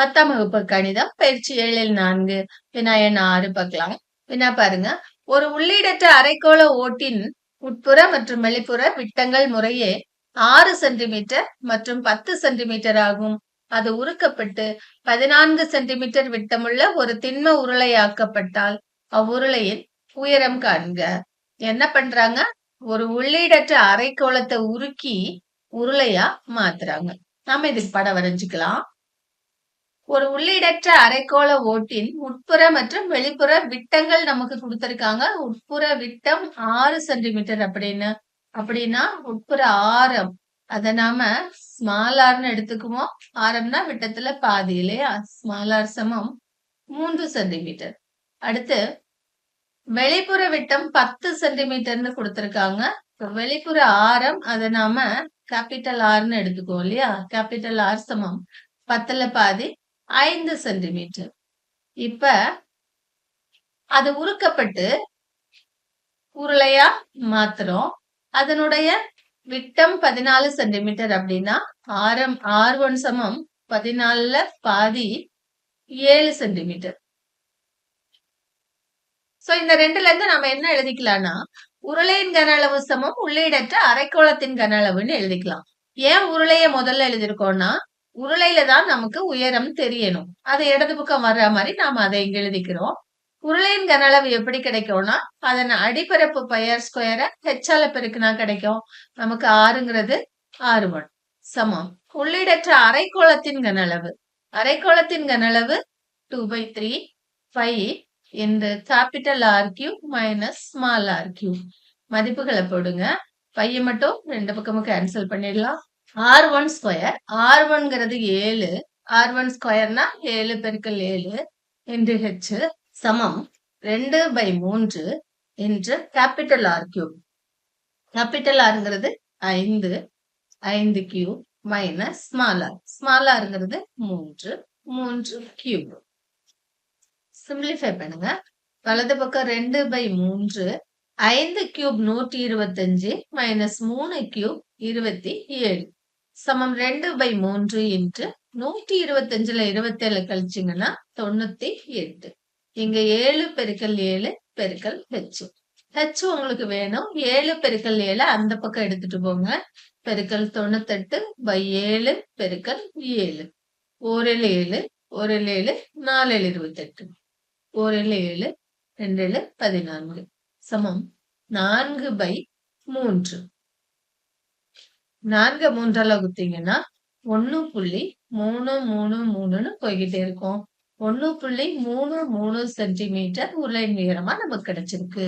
பத்தாம் வகுப்பு கணிதம் பயிற்சி ஏழில் நான்கு வினா எண் ஆறு பார்க்கலாம். வினா பாருங்க. ஒரு உள்ளீடற்ற அரைக்கோள ஓட்டின் உட்புற மற்றும் வெளிப்புற விட்டங்கள் முறையே ஆறு சென்டிமீட்டர் மற்றும் பத்து சென்டிமீட்டர் ஆகும். அது உருக்கப்பட்டு பதினான்கு சென்டிமீட்டர் விட்டமுள்ள ஒரு திண்ம உருளையாக்கப்பட்டால் அவ்வுருளையின் உயரம் காண்க. என்ன பண்றாங்க? ஒரு உள்ளீடற்ற அரைக்கோளத்தை உருக்கி உருளையா மாத்துறாங்க. நாம இதுக்கு படம் வரைஞ்சுக்கலாம். ஒரு உள்ளீடற்ற அரைக்கோள ஓட்டின் உட்புற மற்றும் வெளிப்புற விட்டங்கள் நமக்கு கொடுத்திருக்காங்க. உட்புற விட்டம் ஆறு சென்டிமீட்டர் அப்படின்னு. அப்படின்னா உட்புற ஆரம். அத நாம ஸ்மால் ஆர்னு எடுத்துக்குவோம். ஆரம்னா விட்டத்துல பாதி இல்லையா? ஸ்மால் ஆர் சமம் மூன்று சென்டிமீட்டர் அடுத்து வெளிப்புற விட்டம் பத்து சென்டிமீட்டர்னு கொடுத்திருக்காங்க. வெளிப்புற ஆரம் அதை நாம கேபிட்டல் ஆர்னு எடுத்துக்குவோம் இல்லையா? கேபிட்டல் ஆர் சமம். பத்துல பாதி ஐந்து சென்டிமீட்டர். இப்ப அது உருக்கப்பட்டு உருளையா மாத்துறோம். அதனுடைய விட்டம் பதினாலு சென்டிமீட்டர் அப்படின்னா ஆரம் ஆர் ஒன் சமம் பதினாலுல பாதி ஏழு சென்டிமீட்டர். சோ இந்த ரெண்டுல இருந்து நம்ம என்ன எழுதிக்கலாம்னா உருளையின் கன அளவு சமம் உள்ளீடற்ற அரைக்கோளத்தின் கன அளவுன்னு எழுதிக்கலாம். ஏன் உருளைய முதல்ல எழுதிருக்கோம்னா உருளையில தான் நமக்கு உயரம் தெரியணும். அது இடது பக்கம் வர்ற மாதிரி நாம அதை இங்க எழுதிக்கிறோம். உருளையின் கன அளவு எப்படி கிடைக்கும்னா அதன் அடிப்பரப்பு பயர் ஸ்கொயரை ஹெச்சால பெருக்குனா கிடைக்கும்? நமக்கு ஆறுங்கிறது ஆறு ஒன் சமம். உள்ளீடற்ற அரைக்கோளத்தின் கன அளவு. அரைக்கோளத்தின் கன அளவு டூ பை த்ரீ ஃபைவ் இந்த capital R cube minus small R cube மதிப்புகளை போடுங்க. பையன் மட்டும் ரெண்டு பக்கமும் கேன்சல் பண்ணிடலாம். ஆர் ஒன் ஸ்கொயர் ஆர் ஒன்ங்கிறது ஏழு. ஆர் ஒன் ஸ்கொயர்னா ஏழு பெருக்கல் ஏழு என்று ஹெச் சமம். ரெண்டு பை மூன்று என்று கேபிட்டல் ஆர் கியூப் கேபிட்டல் ஆருங்கிறது ஐந்து. ஐந்து cube minus small R small ஆருங்கிறது மூன்று. மூன்று கியூப் சிம்பிளிஃபை பண்ணுங்க. வலது பக்கம் ரெண்டு பை மூன்று. ஐந்து கியூப் நூற்றி இருபத்தஞ்சு மைனஸ் மூணு கியூப் இருபத்தி ஏழு. சமம் ரெண்டு பை மூன்று இன்று நூற்றி இருபத்தஞ்சுல இருபத்தி ஏழு கழிச்சிங்கன்னா தொண்ணூத்தி எட்டு. இங்க ஏழு பெருக்கல் ஏழு பெருக்கல் ஹெச் ஹெச் உங்களுக்கு வேணும். ஏழு பெருக்கல் ஏழு அந்த பக்கம் எடுத்துட்டு போங்க. பெருக்கல் தொண்ணூத்தெட்டு பை ஏழு பெருக்கல் ஏழு. ஓரில் ஏழு ஓரில் ஏழு நாலு இருபத்தெட்டு. ஓரில் ஏழு ரெண்டு ஏழு பதினான்கு. சமம் நான்கு பை மூன்று. நான்கு மூன்றால குத்தீங்கன்னா ஒன்னு புள்ளி மூணு மூணு மூணுன்னு போய்கிட்டே இருக்கும். ஒன்னு புள்ளி மூணு மூணு சென்டிமீட்டர் உருளை உயரமா நமக்கு கிடைச்சிருக்கு.